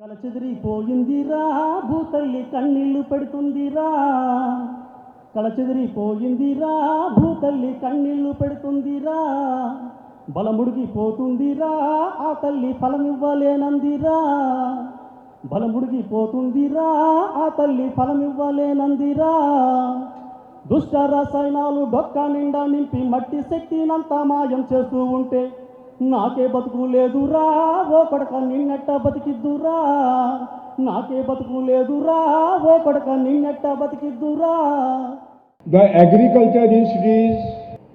కలచెదిరిపోయిందిరా భూతల్లి కన్నీళ్ళు పెడుతుందిరా. కలచెదిరిపోయిందిరా భూతల్లి కన్నీళ్ళు పెడుతుందిరా. బలముడిగిపోతుందిరా ఆ తల్లి ఫలమివ్వలేనందిరా బలముడిగిపోతుందిరా ఆ తల్లి ఫలమివ్వలేనందిరా దుష్ట రసాయనాలు డొక్క నిండా నింపి మట్టి శక్తినంతా మాయం చేస్తూ ఉంటే నాకే బతుకు లేదురా ఓ పడక నిన్నట్ట బతికిద్దురా. నాకే బతుకు లేదురా ఓ పడక నిన్నట్ట బతికిద్దురా. The agriculture institutes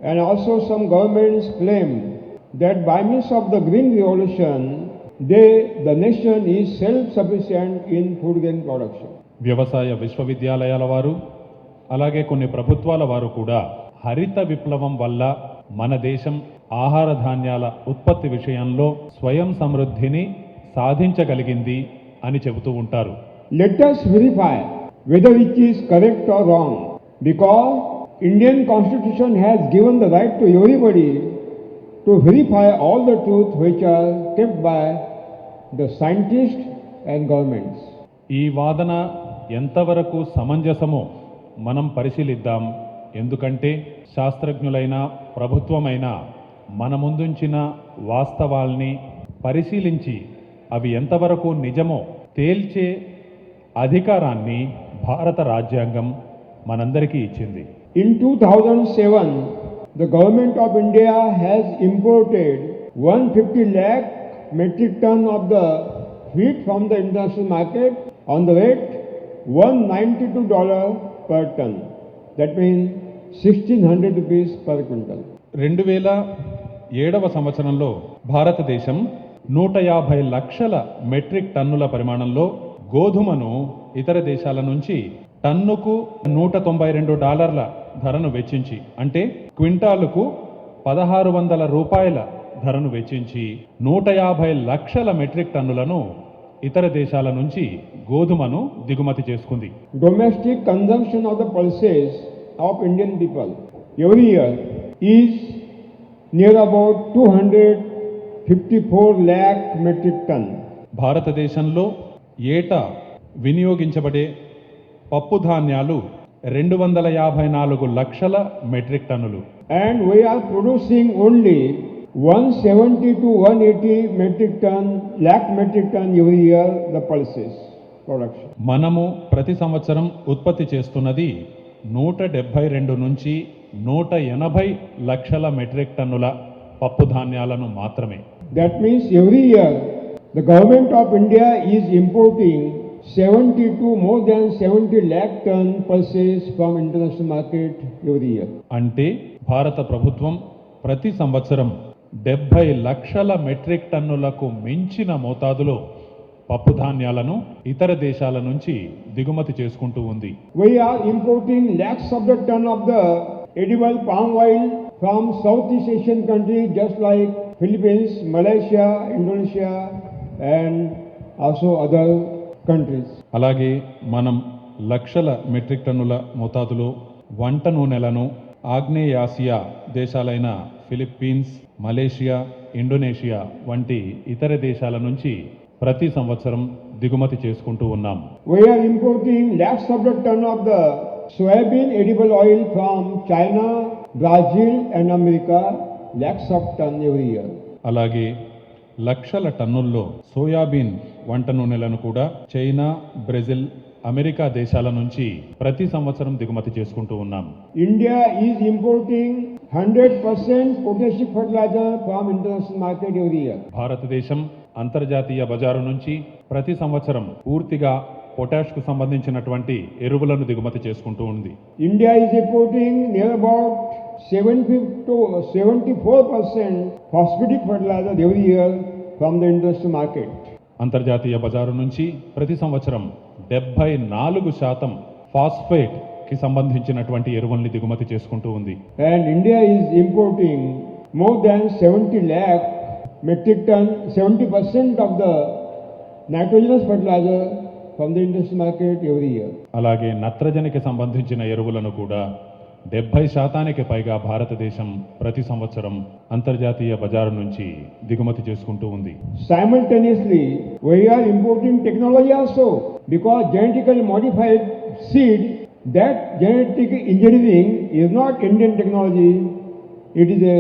and also some governments claim that by means of the green revolution they the nation is self sufficient in food grain production వ్యవసాయ విశ్వవిద్యాలయాల వారు అలాగే కొన్ని ప్రభుత్వాల వారు కూడా హరిత విప్లవం వల్ల మన దేశం ఆహార ధాన్యాల ఉత్పత్తి విషయంలో స్వయం సమృద్ధిని సాధించగలిగింది అని చెబుతూ ఉంటారు. Letters verify whether it is correct or wrong because Indian constitution has given the right to everybody to verify all the truth which are kept by the scientist and governments ఈ వాదన ఎంతవరకు సమంజసమో మనం పరిశీలిద్దాం. ఎందుకంటే శాస్త్రజ్ఞులైన ప్రభుత్వమైనా మన ముందుంచిన వాస్తవాల్ని పరిశీలించి అవి ఎంతవరకు నిజమో తేల్చే అధికారాన్ని భారత రాజ్యాంగం మనందరికీ ఇచ్చింది. In two thousand seven the government of India has imported one fifty lakh metric ton of the wheat from the international market on the rate one ninety two dollar per ton that mean sixteen hundred rupees per quintal రెండు వేల ఏడవ సంవత్సరంలో భారతదేశం నూట యాభై లక్షల metric టన్నుల పరిమాణంలో గోధుమను ఇతర దేశాల నుంచి టన్నుకు నూట తొంభై రెండు డాలర్ల ధరను వెచ్చించి అంటే క్వింటాలుకు పదహారు వందల రూపాయల ధరను వెచ్చించి నూట యాభై లక్షల మెట్రిక్ టన్నులను ఇతర దేశాల నుంచి గోధుమను దిగుమతి చేసుకుంది. Domestic consumption of the pulses of Indian people every year is near about 254 lakh metric ton. భారతదేశంలో ఏటా వినియోగించబడే పప్పు ధాన్యాలు రెండు వందల యాభై నాలుగు లక్షల మెట్రిక్ టన్నులు And we are producing only 170 to 180 metric ton, lakh metric ton every year, the pulses production. మనము ప్రతి సంవత్సరం ఉత్పత్తి చేస్తున్నది నూట డెబ్భై రెండు నుంచి నూట ఎనభై లక్షల మెట్రిక్ టన్నుల పప్పు ధాన్యాలను మాత్రమే. That means every year the government of India is importing seventy to more than seventy lakh ton pulses from international market every year అంటే భారత ప్రభుత్వం ప్రతి సంవత్సరం డెబ్బై లక్షల మెట్రిక్ టన్నులకు మించిన మోతాదులో పప్పు ధాన్యాలను ఇతర దేశాల నుంచి దిగుమతి చేసుకుంటూ ఉంది. We are importing lakhs of the ton of the edible palm oil from Southeast Asian countries just like Philippines, Malaysia, Indonesia and also other countries. అలాగే మనం లక్షల మెట్రిక్ టన్నుల మోతాదులో వంట నూనెలను ఆగ్నేయాసియా దేశాలైన ఫిలిప్పీన్స్ మలేషియా ఇండోనేషియా వంటి ఇతర దేశాల నుంచి ప్రతి సంవత్సరం దిగుమతి చేసుకుంటూ ఉన్నాం We are importing lakhs of the ton of the soybean edible oil from China Brazil and America lakhs of ton every year అలాగే లక్షల టన్నుల్లో సోయాబీన్ వంట నూనెలను కూడా చైనా బ్రెజిల్ అమెరికా దేశాల నుంచి ప్రతి సంవత్సరం దిగుమతి చేసుకుంటూ ఉన్నాం. India is importing hundred percent potassium fertiliser from international market every year భారతదేశం అంతర్జాతీయ బజారు నుంచి ప్రతి సంవత్సరం పూర్తిగా పొటాష్కు సంబంధించినటువంటి ఎరువులను దిగుమతి చేసుకుంటూ ఉంది. India is exporting near about seven fifty seventy four percent phosphatic fertiliser every year from the industry market అంతర్జాతీయ బజారు నుంచి ప్రతి సంవత్సరం డెబ్బై నాలుగు శాతం ఫాస్ఫేట్కి సంబంధించినటువంటి ఎరువుల్ని దిగుమతి చేసుకుంటూ ఉంది. And India is importing more than seventy lakh metric ton seventy percent of the nitrogenous fertiliser from the market every అలాగే నత్రజనికి సంబంధించిన ఎరువులను కూడా డెబ్బై శాతానికి పైగా భారతదేశం ప్రతి సంవత్సరం అంతర్జాతీయ బజారు నుంచి దిగుమతి చేసుకుంటూ ఉంది. Simultaneously we are importing technology also because genetically modified seed that genetic engineering is not Indian technology it is a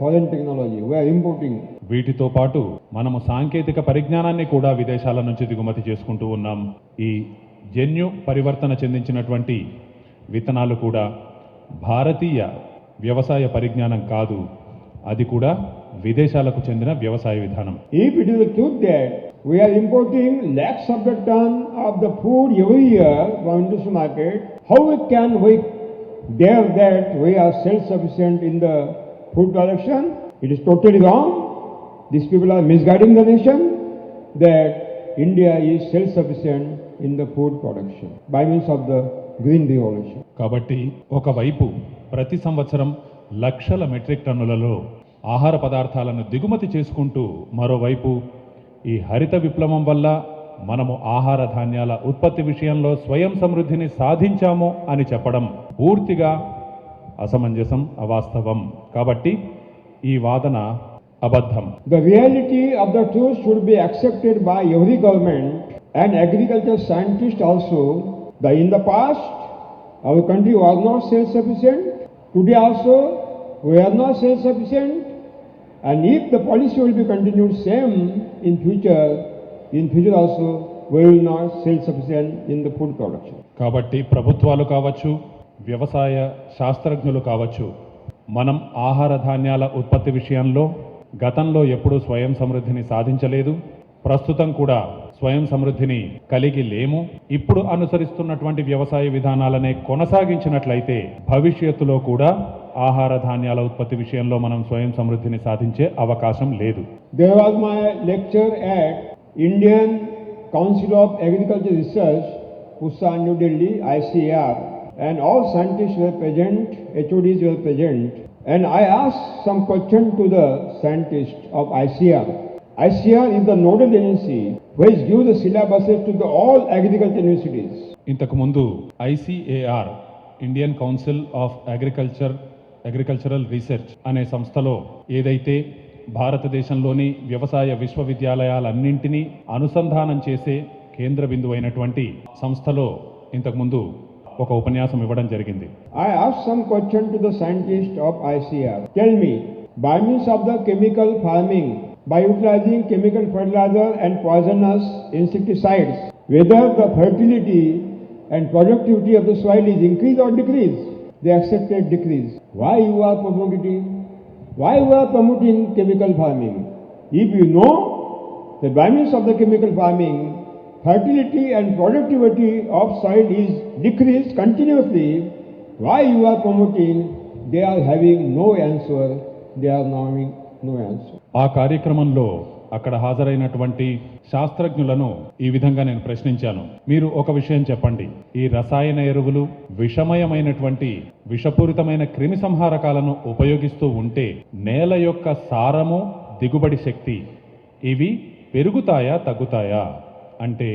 foreign technology we are importing వీటితో పాటు మనము సాంకేతిక పరిజ్ఞానాన్ని కూడా విదేశాల నుంచి దిగుమతి చేసుకుంటూ ఉన్నాం. ఈ జన్యు పరివర్తన చెందించినటువంటి విత్తనాలు కూడా భారతీయ వ్యవసాయ పరిజ్ఞానం కాదు. అది కూడా విదేశాలకు చెందిన వ్యవసాయ విధానం. If it is truth we are importing lakhs of the of the food every year from Indus market how can we dev that we are self sufficient in the food production it is totally These people are misguiding the nation that India is self-sufficient in the food production by means of the green revolution కాబట్టి ఒకవైపు ప్రతి సంవత్సరం లక్షల metric టన్నులలో ఆహార పదార్థాలను దిగుమతి చేసుకుంటూ మరోవైపు ఈ హరిత విప్లవం వల్ల మనము ఆహార ధాన్యాల ఉత్పత్తి విషయంలో స్వయం సమృద్ధిని సాధించాము అని చెప్పడం పూర్తిగా అసమంజసం అవాస్తవం. కాబట్టి ఈ వాదన అబద్ధం. The reality of the truth should be accepted by every government and agriculture scientist also the in the past our country was not self sufficient today also we are not self sufficient and if the policy will be continued same in future in future also will not self sufficient in the food production కాబట్టి ప్రభుత్వాలు కావచ్చు వ్యవసాయ శాస్త్రజ్ఞులు కావచ్చు మనం ఆహార ధాన్యాల ఉత్పత్తి విషయంలో గతంలో ఎప్పుడూ స్వయం సమృద్ధిని సాధించలేదు. ప్రస్తుతం కూడా స్వయం సమృద్ధిని కలిగి లేము. ఇప్పుడు అనుసరిస్తున్నటువంటి వ్యవసాయ విధానాలనే కొనసాగించినట్లయితే భవిష్యత్తులో కూడా ఆహార ధాన్యాల ఉత్పత్తి విషయంలో మనం స్వయం సమృద్ధిని సాధించే అవకాశం లేదు. There was my lecture at Indian Council of Agriculture Research, Pusa, New Delhi, ICAR, and all scientists were present, HODs and I asked some question to the scientists of ICAR. ICAR is the nodal agency which gives the syllabuses to the all agriculture universities. ఇంతకు ముందు ICAR Indian council of agriculture agricultural research అనే సంస్థలో ఏదైతే భారతదేశంలోని వ్యవసాయ విశ్వవిద్యాలయాలన్నింటినీ అనుసంధానం చేసే కేంద్ర బిందువు అయినటువంటి సంస్థలో ఇంతకుముందు ఒక ఉపన్యాసం ఇవ్వడం జరిగింది I asked some question to the scientist of ICR. Tell me, by means of the chemical farming, by utilizing chemical fertilizer and poisonous insecticides, whether the fertility and productivity of the soil is increase or decrease? They accepted decrease. Why you are promoting? Why you are promoting chemical farming? If you know that by means of the chemical farming, fertility and productivity of soil is decreased continuously, why you are promoting, they are having no answer, they are having no answer. ఆ కార్యక్రమంలో అక్కడ హాజరైనటువంటి శాస్త్రజ్ఞులను ఈ విధంగా నేను ప్రశ్నించాను. మీరు ఒక విషయం చెప్పండి. ఈ రసాయన ఎరువులు విషమయమైనటువంటి విషపూరితమైన క్రిమి సంహారకాలను ఉపయోగిస్తూ ఉంటే నేల యొక్క సారము దిగుబడి శక్తి ఇవి పెరుగుతాయా తగ్గుతాయా? అంటే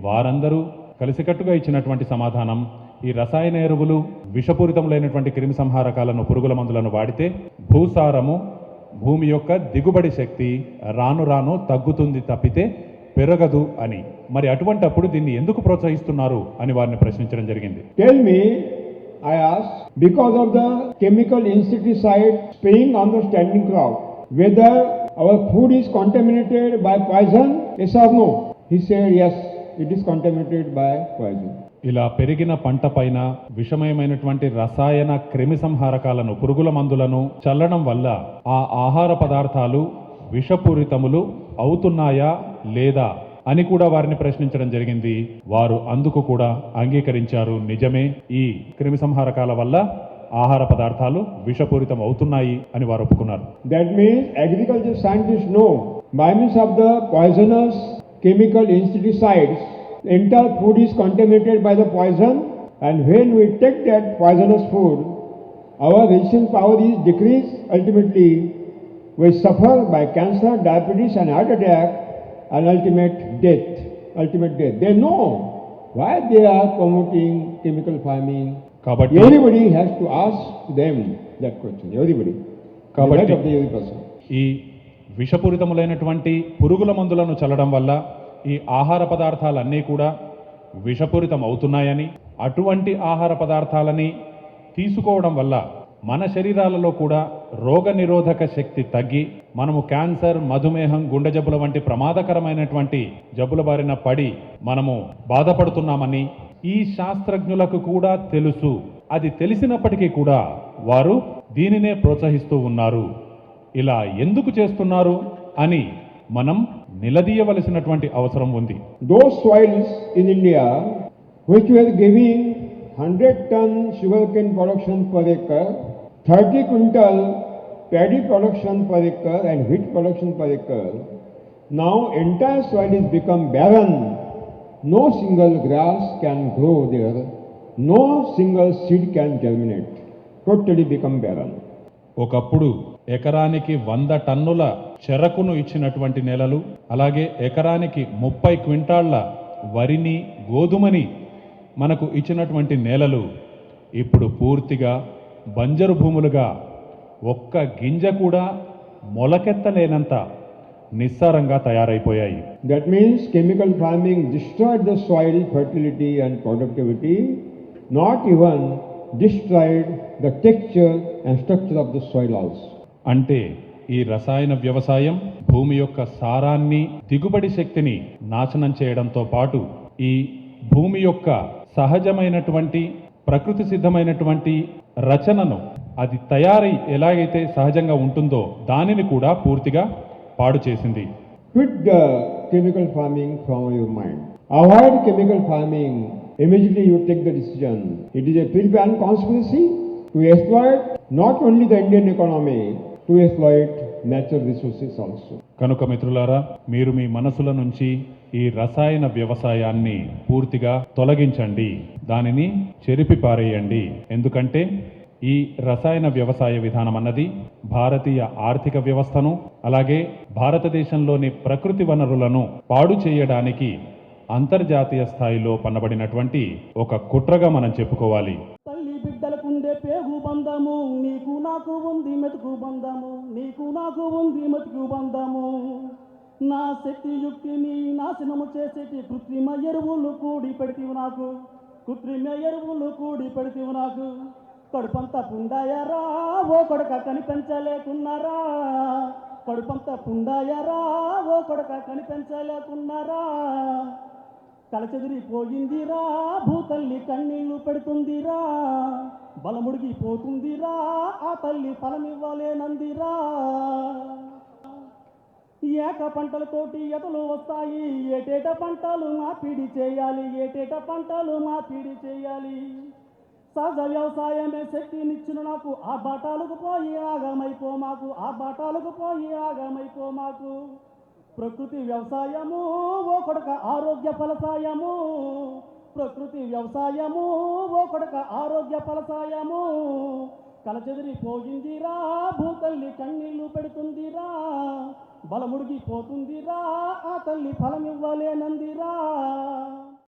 వారందరూ కలిసికట్టుగా ఇచ్చినటువంటి సమాధానం ఈ రసాయన ఎరువులు విషపూరితములైనటువంటి క్రిమి సంహారకాలను పురుగుల మందులను వాడితే భూసారము భూమి యొక్క దిగుబడి శక్తి రాను రాను తగ్గుతుంది తప్పితే పెరగదు అని. మరి అటువంటప్పుడు దీన్ని ఎందుకు ప్రోత్సహిస్తున్నారు అని వారిని ప్రశ్నించడం జరిగింది. Tell me I as because of the chemical insecticide spraying on the standing crowd whether our food is contaminated by poison yes or no He said, yes, it is contaminated by poison. ఇలా పెరిగిన పంట పైన విషమయమైనటువంటి రసాయన క్రిమి సంహారకాలను పురుగుల మందులను చల్లడం వల్ల ఆ ఆహార పదార్థాలు విషపూరితములు అవుతున్నాయా లేదా అని కూడా వారిని ప్రశ్నించడం జరిగింది. వారు అందుకు కూడా అంగీకరించారు. నిజమే ఈ క్రిమి సంహారకాల వల్ల ఆహార పదార్థాలు విషపూరితం అవుతున్నాయి అని వారు ఒప్పుకున్నారు. That means agriculture scientists know by means of the poisonous chemical insecticides. The entire food is contaminated by the poison and when we take that poisonous food, our resistance power is decreased. Ultimately, we suffer by cancer, diabetes and heart attack and ultimate death. Ultimate death. They know why they are promoting chemical farming. Kabati. Everybody has to ask them that question. Everybody. The right of the person. విషపూరితములైనటువంటి పురుగుల మందులను చల్లడం వల్ల ఈ ఆహార పదార్థాలన్నీ కూడా విషపూరితం అవుతున్నాయని అటువంటి ఆహార పదార్థాలని తీసుకోవడం వల్ల మన శరీరాలలో కూడా రోగ నిరోధక శక్తి తగ్గి మనము క్యాన్సర్ మధుమేహం గుండె జబ్బుల వంటి ప్రమాదకరమైనటువంటి జబ్బుల బారిన పడి మనము బాధపడుతున్నామని ఈ శాస్త్రజ్ఞులకు కూడా తెలుసు. అది తెలిసినప్పటికీ కూడా వారు దీనినే ప్రోత్సహిస్తూ ఉన్నారు. ఇలా ఎందుకు చేస్తున్నారు అని మనం నిలదీయవలసినటువంటి అవసరం ఉంది. Those soils in India which well giving hundred ton sugar cane production per thirty quintal paddy production per and wheat production per now entire soil is become barren no single grass can grow there no single seed can germinate totally become barren ఒకప్పుడు ఎకరానికి వంద టన్నుల చెరకును ఇచ్చినటువంటి నెలలు అలాగే ఎకరానికి ముప్పై క్వింటాళ్ళ వరిని గోధుమని మనకు ఇచ్చినటువంటి నేలలు. ఇప్పుడు పూర్తిగా బంజరు భూములుగా ఒక్క గింజ కూడా మొలకెత్తలేనంత నిస్సారంగా తయారైపోయాయి. That means chemical farming destroyed the soil fertility and productivity not even destroyed the texture and structure of the soil also అంటే ఈ రసాయన వ్యవసాయం భూమి యొక్క సారాన్ని దిగుబడి శక్తిని నాశనం చేయడంతో పాటు ఈ భూమి యొక్క సహజమైనటువంటి ప్రకృతి సిద్ధమైనటువంటి రచనను అది తయారై ఎలాగైతే సహజంగా ఉంటుందో దానిని కూడా పూర్తిగా పాడు చేసింది. Quit the chemical farming from your mind avoid chemical farming immediately you take the decision it is a prepare an conspiracy to exploit not only the Indian economy to exploit natural resources also కనుక మిత్రులారా మీరు మీ మనసుల నుంచి ఈ రసాయన వ్యవసాయాన్ని పూర్తిగా తొలగించండి. దానిని చెరిపి పారేయండి. ఎందుకంటే ఈ రసాయన వ్యవసాయ విధానం అన్నది భారతీయ ఆర్థిక వ్యవస్థను అలాగే భారతదేశంలోని ప్రకృతి వనరులను పాడు చేయడానికి అంతర్జాతీయ స్థాయిలో పన్నబడినటువంటి ఒక కుట్రగా మనం చెప్పుకోవాలి. బంధము నీకు నాకు ఉంది మెతుకు బంధము నీకు నాకు ఉంది మెతుకు బంధము. నా శక్తి యుక్తిని నాశనము చేసేటి కృత్రిమ ఎరువులు కూడి పెడితివి నాకు కృత్రిమ ఎరువులు కూడి పెడితివి నాకు. కడుపంతా పుండాయరా ఓ కొడక కనిపించలేకున్నారా? కడుపంతా పుండాయరా ఓ కొడక కనిపించలేకున్నారా? కలచెదిరిపోయిందిరా భూతల్లి కన్నీళ్ళు పెడుతుందిరా బలముడిగిపోతుందిరా ఆ తల్లి ఫలమివ్వలేనందిరా. ఏక పంటలతోటి ఎతలు వస్తాయి ఏటేట పంటలు మార్పిడి చేయాలి ఏటేట పంటలు మార్పిడి చేయాలి. సహజ వ్యవసాయమే శక్తినిచ్చిన నాకు ఆ బాటాలకు పోయి ఆగమైపో మాకు ఆ బాటాలకు పోయి ఆగమైపో మాకు. ప్రకృతి వ్యవసాయము ఓ కొడక ఆరోగ్య ఫలసాయము. ప్రకృతి వ్యవసాయము ఓ కొడక ఆరోగ్య ఫలసాయము. కలచెదిరి పోయిందిరా భూతల్లి కన్నీళ్ళు పెడుతుందిరా. బలముడిగిపోతుందిరా ఆ తల్లి ఫలమివ్వలేనందిరా.